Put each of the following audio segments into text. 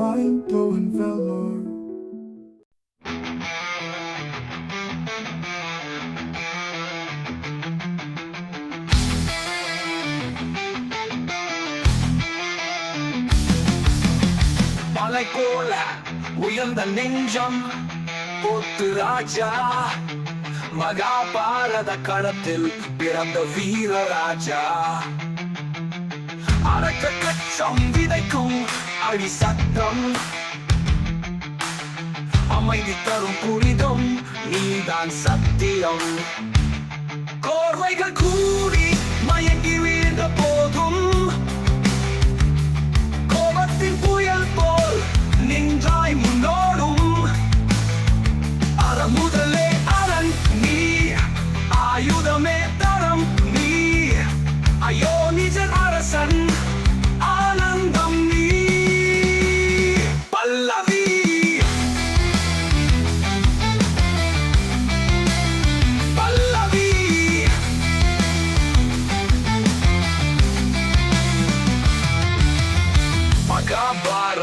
mind-blowing velour. மலை போல உயர்ந்த நெஞ்சம் போத்து ராஜா மகாபாரத களத்தில் பிறந்த வீரராஜா அரக்க கச்சம் விதைக்கும் அடி சத்தம். அமைதி தரும் புனிதம் நீதான் சத்தியம். கோர்வைகள் கூடி மயங்கி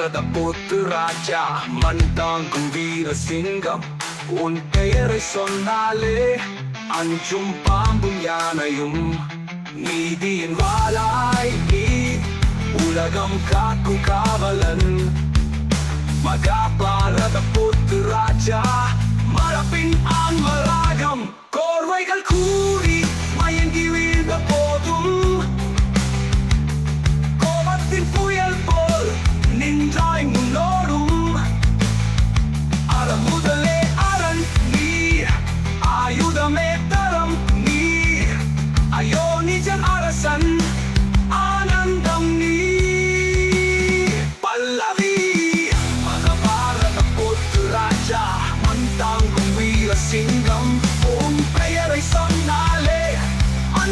பாரத போத்து ராஜா மண் தாங்கும் வீர சிங்கம். உன் பெயரை சொன்னாலே அஞ்சும் பாம்பும் யானையும். நீதியின் வாளாய் நீ உலகம் காக்கும் காவலன். மகா பாரத போத்து ராஜா மரபின் ஆன்மராகம் கோர்வைகள் கூடி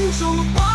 அஞ்சும் பாம்பும் யானையும்